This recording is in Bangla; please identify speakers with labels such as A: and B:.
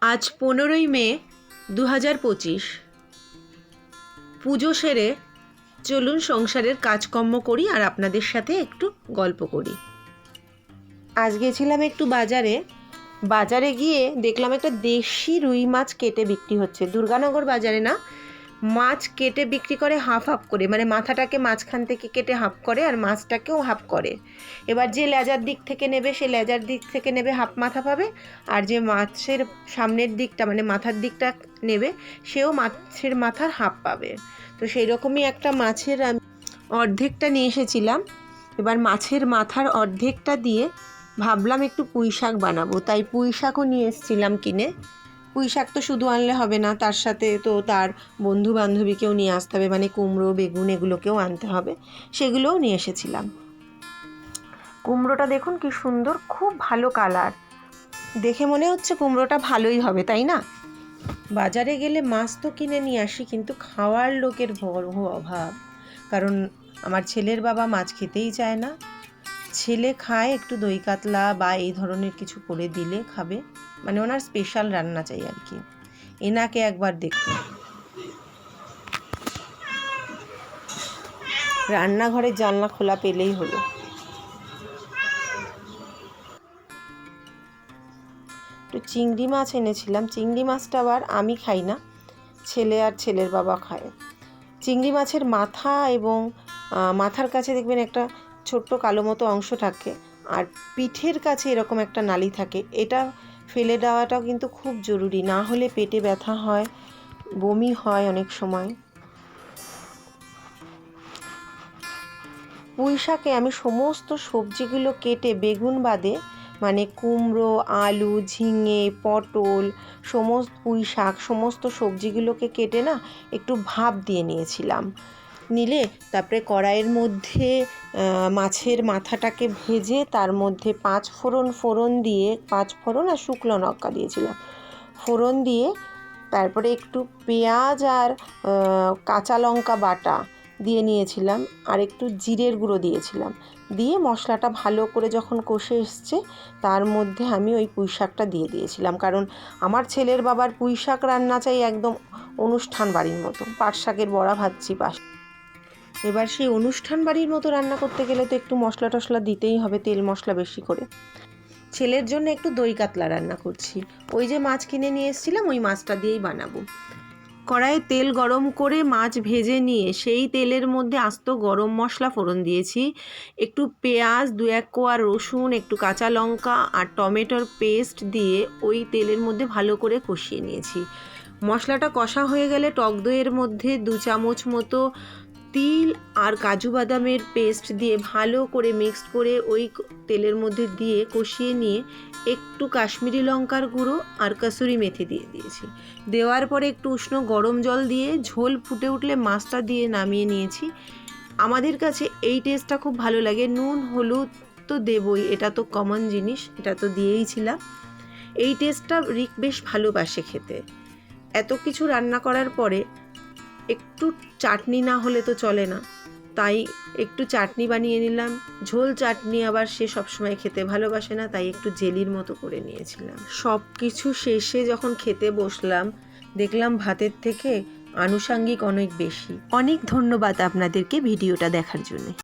A: আজ পনেরোই মে দু হাজার পঁচিশ। পুজো সেরে চলুন সংসারের কাজকর্ম করি আর আপনাদের সাথে একটু গল্প করি। আজ গেছিলাম একটু বাজারে। বাজারে গিয়ে দেখলাম একটা দেশি রুই মাছ কেটে বিক্রি হচ্ছে। দুর্গানগর বাজারে না? মাছ কেটে বিক্রি করে হাফ হাফ করে। মানে মাথাটাকে মাঝখান থেকে কেটে হাফ করে আর মাছটাকেও হাফ করে। এবার যে লেজার দিক থেকে নেবে, সে লেজার দিক থেকে নেবে হাফ মাথা পাবে। আর যে মাছের সামনের দিকটা মানে মাথার দিকটা নেবে, সেও মাছের মাথার হাফ পাবে। তো সেই রকমই একটা মাছের আমি অর্ধেকটা নিয়ে এসেছিলাম। এবার মাছের মাথার অর্ধেকটা দিয়ে ভাবলাম একটু পুঁই শাক বানাবো। তাই পুঁই শাকও নিয়ে এসেছিলাম কিনে। পুঁই শাক তো শুধু আনলে হবে না, তার সাথে তো তার বন্ধু বান্ধবীকেও নিয়ে আসতে হবে মানে কুমড়ো, বেগুন এগুলোকেও আনতে হবে, সেগুলোও নিয়ে এসেছিলাম। কুমড়োটা দেখুন কি সুন্দর, খুব ভালো কালার। দেখে মনে হচ্ছে কুমড়োটা ভালোই হবে, তাই না? বাজারে গেলে মাছ তো কিনে নিয়ে আসি, কিন্তু খাওয়ার লোকের অভাব। কারণ আমার ছেলের বাবা মাছ খেতেই চায় না। ছেলে খায়, একটু দই কাতলা বা এই ধরনের কিছু করে দিলে খাবে। মানে ওনার স্পেশাল রান্না চাই আর কি। এনাকে একবার দেখতে রান্নাঘরের জানলা খোলা পেলেই হলো। একটু চিংড়ি মাছ এনেছিলাম। চিংড়ি মাছটা আবার আমি খাই না, ছেলে আর ছেলের বাবা খায়। চিংড়ি মাছের মাথা এবং মাথার কাছে দেখবেন একটা ছোট্ট কালো মতো অংশ থাকে। আর পিঠের কাছে এরকম একটা নালি থাকে। এটা ফেলে দেওয়াটাও কিন্তু খুব জরুরি। না হলে পেটে ব্যথা হয়, বমি হয় অনেক সময়। পুঁই শাকে আমি সমস্ত সবজিগুলো কেটে বেগুন বাদে মানে কুমড়ো, আলু, ঝিঙে, পটল, সমস্ত পুঁই শাক, সমস্ত সবজিগুলোকে কেটে না একটু ভাপ দিয়ে নিয়েছিলাম। নিলে, তারপরে কড়াইয়ের মধ্যে মাছের মাথাটাকে ভেজে তার মধ্যে পাঁচ ফোড়ন ফোড়ন দিয়ে, পাঁচ ফোড়ন আর শুকনো লঙ্কা দিয়েছিলাম। ফোড়ন দিয়ে তারপরে একটু পেঁয়াজ আর কাঁচা লঙ্কা বাটা দিয়ে নিয়েছিলাম আর একটু জিরের গুঁড়ো দিয়েছিলাম। দিয়ে মশলাটা ভালো করে যখন কষে এসছে, তার মধ্যে আমি ওই পুঁই শাকটা দিয়ে দিয়েছিলাম। কারণ আমার ছেলের বাবার পুঁই শাক রান্না চাই একদম অনুষ্ঠান বাড়ির মতো। পাট শাকের বড়া ভাজছি পাশ এবার সেই অনুষ্ঠান বাড়ির মতো রান্না করতে গেলে তো একটু মশলা টশলা দিতেই হবে, তেল মশলা বেশি করে। ছেলের জন্য একটু দই কাতলা রান্না করছি। ওই যে মাছ কিনে নিয়ে এসেছিলাম, ওই মাছটা দিয়েই বানাবো। কড়াইয়ে তেল গরম করে মাছ ভেজে নিয়ে সেই তেলের মধ্যে আস্ত গরম মশলা ফোড়ন দিয়েছি। একটু পেঁয়াজ দু এক কোয়া রসুন, একটু কাঁচা লঙ্কা আর টমেটোর পেস্ট দিয়ে ওই তেলের মধ্যে ভালো করে কষিয়ে নিয়েছি। মশলাটা কষা হয়ে গেলে টক দইয়ের মধ্যে দু চামচ মতো তিল আর কাজু বাদামের পেস্ট দিয়ে ভালো করে মিক্সড করে ওই তেলের মধ্যে দিয়ে কষিয়ে নিয়ে একটু কাশ্মীরি লঙ্কার গুঁড়ো আর কাসুরি মেথি দিয়ে দিয়েছি। দেওয়ার পরে একটু উষ্ণ গরম জল দিয়ে ঝোল ফুটে উঠলে মাছটা দিয়ে নামিয়ে নিয়েছি। আমাদের কাছে এই টেস্টটা খুব ভালো লাগে। নুন, হলুদ তো দেবই, এটা তো কমন জিনিস, এটা তো দিয়েই ছিলাম। এই টেস্টটা রিক বেশ ভালোবাসে খেতে। এত কিছু রান্না করার পরে একটু চাটনি না হলে তো চলে না। তাই একটু চাটনি বানিয়ে নিলাম। ঝোল চাটনি আবার সে সবসময় খেতে ভালোবাসে না, তাই একটু জেলির মতো করে নিয়েছিলাম। সব কিছু শেষে যখন খেতে বসলাম, দেখলাম ভাতের থেকে আনুষাঙ্গিক অনেক বেশি। অনেক ধন্যবাদ আপনাদেরকে ভিডিওটা দেখার জন্য।